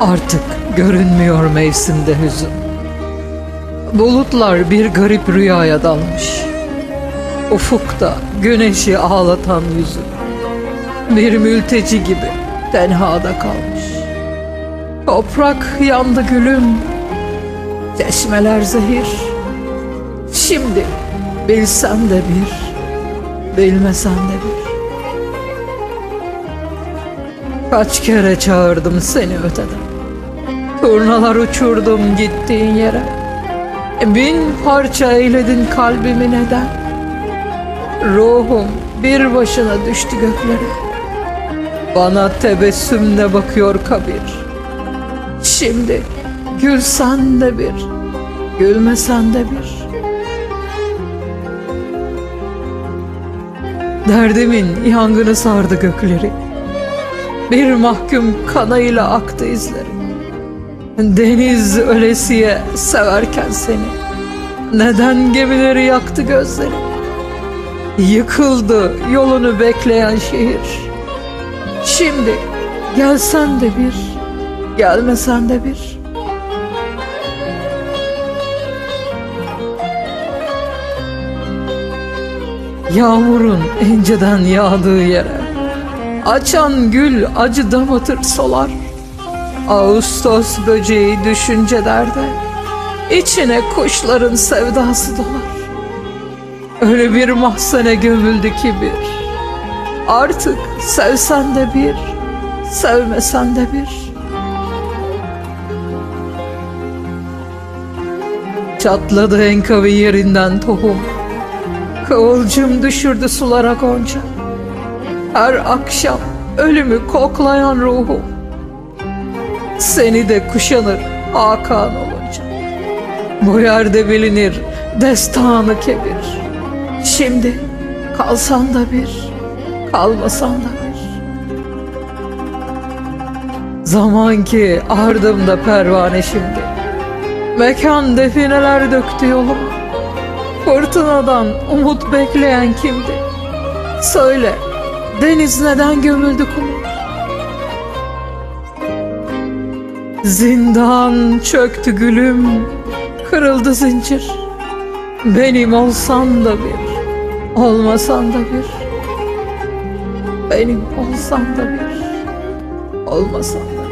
Artık görünmüyor mevsimde hüzün. Bulutlar bir garip rüyaya dalmış. Ufukta güneşi ağlatan yüzü. Bir mülteci gibi tenhada kalmış. Toprak yandı gülüm. Çeşmeler zehir. Şimdi bilsen de bir, bilmesen de bir. Kaç kere çağırdım seni öteden. Turnalar uçurdum gittiğin yere. Bin parça eyledin kalbimi neden? Ruhum bir başına düştü göklere. Bana tebessümle bakıyor kabir. Şimdi gülsen de bir, gülmesen de bir. Derdimin yangını sardı gökleri. Bir mahkum kanayla aktı izleri. Deniz ölesiye severken seni. Neden gemileri yaktı gözleri? Yıkıldı yolunu bekleyen şehir. Şimdi gelsen de bir, gelmesen de bir. Yağmurun inceden yağdığı yere Açan gül acı damatır solar. Ağustos böceği düşüncelerde içine kuşların sevdası dolar. Öyle bir mahzene gömüldü ki bir. Artık sevsen de bir Sevmesen de bir. Çatladı enkavi yerinden tohum. Kıvılcım düşürdü sulara gonca Her akşam ölümü koklayan ruhum. Seni de kuşanır Hakan olunca. Bu yerde bilinir destanı kebir. Şimdi kalsan da bir Kalmasan da bir. Zaman ki ardımda pervane şimdi. Mekan defineler döktü yoluma. Fırtınadan umut bekleyen kimdi? Söyle, deniz neden gömüldü kuma? Zindan çöktü gülüm, kırıldı zincir. Benim olsan da bir, olmasan da bir. Benim olsan da bir, olmasan da